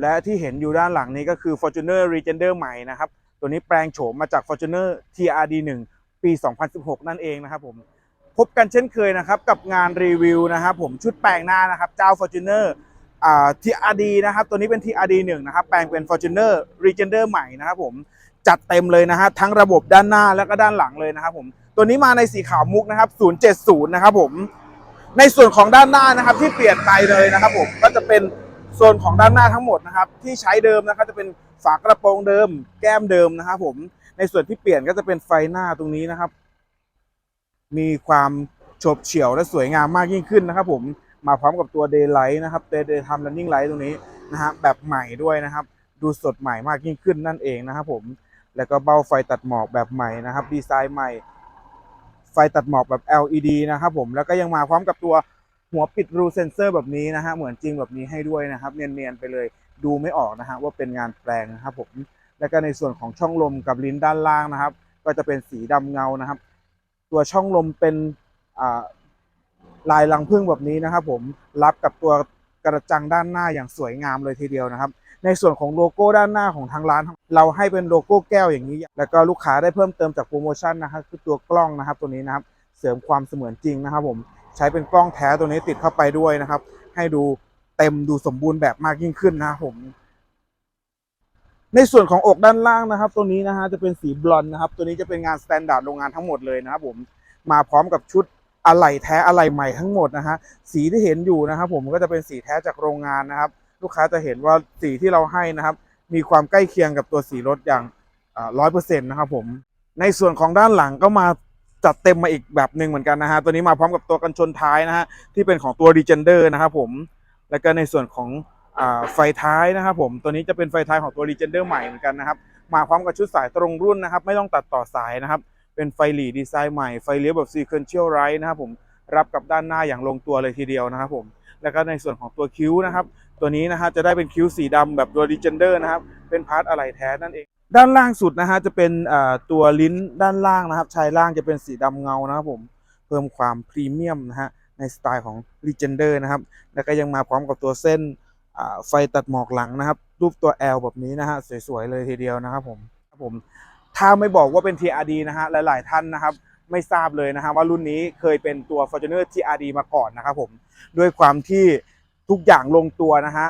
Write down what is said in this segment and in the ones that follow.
และที่เห็นอยู่ด้านหลังนี้ก็คือ Fortuner Legender ใหม่นะครับ ตัวนี้แปลงโฉมมาจาก Fortuner TRD 1 ปี 2016 นั่นเองนะครับผมพบกันเช่นเคยนะครับกับงานรีวิวนะครับผมชุดแปลงหน้านะครับ เจ้า Fortuner อ่า TRD นะครับ ตัวนี้เป็น TRD 1 นะครับ แปลงเป็น Fortuner Legender ใหม่นะครับผมจัดเต็มเลยนะฮะทั้งระบบด้านหน้าแล้วก็ด้านหลังเลยนะครับผมตัวนี้มาในสีขาวมุกนะครับ 070 นะครับผมในส่วนของด้านหน้านะครับที่เปลี่ยนไปเลยนะครับผมก็จะเป็น โซนของด้านหน้าทั้งหมดนะครับ ที่ใช้เดิมนะครับจะเป็นฝากระโปรงเดิม แก้มเดิมนะครับผมในส่วนที่เปลี่ยนก็จะเป็นไฟหน้าตรงนี้นะครับ มีความฉบเฉี่ยวและสวยงามมากยิ่งขึ้นนะครับ ผมมาพร้อมกับตัว Daylight นะครับ Day Daytime Running Light ตรงนี้นะฮะแบบใหม่ด้วยนะครับ ดูสดใหม่มากยิ่งขึ้นนั่นเองนะครับ ผมแล้วก็เบ้าไฟตัดหมอกแบบใหม่นะครับ ดีไซน์ใหม่ ไฟตัดหมอกแบบ LED นะครับ ผมแล้วก็ยังมาพร้อมกับตัว หัวปิดรูเซนเซอร์แบบนี้นะฮะเหมือนจริงแบบนี้ให้ด้วยนะครับ เนียนๆไปเลยดูไม่ออกนะฮะว่าเป็นงานแปลงนะครับผมแล้วก็ในส่วนของช่องลมกับลิ้นด้านล่างนะครับ ก็จะเป็นสีดำเงานะครับ ตัวช่องลมเป็นลายรังผึ้งแบบนี้นะครับผมรับกับตัวกระจังด้านหน้าอย่างสวยงามเลยทีเดียวนะครับ ในส่วนของโลโก้ด้านหน้าของทางร้าน เราให้เป็นโลโก้แก้วอย่างนี้ แล้วก็ลูกค้าได้เพิ่มเติมจากโปรโมชั่นนะครับคือตัวกล้องนะครับตัวนี้นะครับ เสริมความเสมือนจริงนะครับผม ช้เป็นกล้องแท้ตัวนี้ติดเข้าไปด้วยนะครับ ให้ดูเต็มดูสมบูรณ์แบบมากยิ่งขึ้นนะครับผม ในส่วนของอกด้านล่างนะครับ ตัวนี้นะฮะจะเป็นสีบลอนด์นะครับ ตัวนี้จะเป็นงานสแตนดาร์ดโรงงานทั้งหมดเลยนะครับผมมาพร้อมกับชุดอะไหล่แท้อะไหล่ใหม่ทั้งหมดนะฮะสีที่เห็นอยู่นะครับ ผมก็จะเป็นสีแท้จากโรงงานนะครับ ลูกค้าจะเห็นว่าสีที่เราให้นะครับ มีความใกล้เคียงกับตัวสีรถอย่างร้อยเปอร์เซ็นต์นะครับผมในส่วนของด้านหลังก็มา จัดเต็มมาอีกแบบหนึ่งเหมือนกันนะฮะ ตัวนี้มาพร้อมกับตัวกันชนท้ายนะฮะ ที่เป็นของตัว r e g e n d e r นะครับผม แล้วก็ในส่วนของอไฟท้ายนะครับผม ตัวนี้จะเป็นไฟท้ายของตัว r e g e n d e r ใหม่เหมือนกันนะครับ มาพร้อมกับชุดสายตรงรุ่นนะครับ ไม่ต้องตัดต่อสายนะครับ เป็นไฟหลีดีไซน์ใหม่ ไฟเลี้ยวแบบ sequential right นะครับผม รับกับด้านหน้าอย่างลงตัวเลยทีเดียวนะครับผม แล้วก็ในส่วนของตัวคิ้วนะครับ ตัวนี้นะฮะจะได้เป็นคิ้วสีดำแบบตัว r e g e n d e r นะครับ เป็นพาร์ทอะไหล่แท้นั่นเอง ด้านล่างสุดนะฮะจะเป็นตัวลิ้นด้านล่างนะครับ ชายล่างจะเป็นสีดำเงานะครับผมเพิ่มความพรีเมียมนะฮะในสไตล์ของ Legender นะครับ แล้วก็ยังมาพร้อมกับตัวเส้นไฟตัดหมอกหลังนะครับ รูปตัว L แบบนี้นะฮะสวยๆเลยทีเดียวนะครับผมครับผมถ้าไม่บอกว่าเป็น TRD นะฮะหลายๆท่านนะครับ ไม่ทราบเลยนะฮะว่ารุ่นนี้เคยเป็นตัว Fortuner TRD มาก่อนนะครับผมด้วยความที่ทุกอย่างลงตัวนะฮะ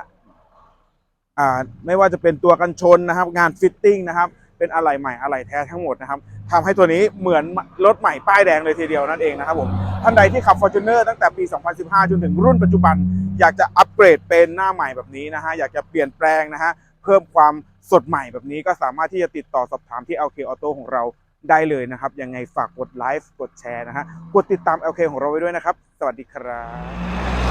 อ่าไม่ว่าจะเป็นตัวกันชนนะครับ งานฟิตติ้งนะครับ เป็นอะไหล่ใหม่อะไหล่แท้ทั้งหมดนะครับทำให้ตัวนี้เหมือนรถใหม่ป้ายแดงเลยทีเดียวนั่นเองนะครับผมท่านใดที่ขับ Fortuner ตั้งแต่ปี 2015 จนถึงรุ่นปัจจุบัน อยากจะอัปเกรดเป็นหน้าใหม่แบบนี้นะฮะอยากจะเปลี่ยนแปลงนะฮะเพิ่มความสดใหม่แบบนี้ก็สามารถที่จะติดต่อสอบถามที่ LK Auto ของเราได้เลยนะครับ ยังไงฝากกดไลค์กดแชร์นะฮะกดติดตาม LK ของเราไว้ด้วยนะครับ สวัสดีครับ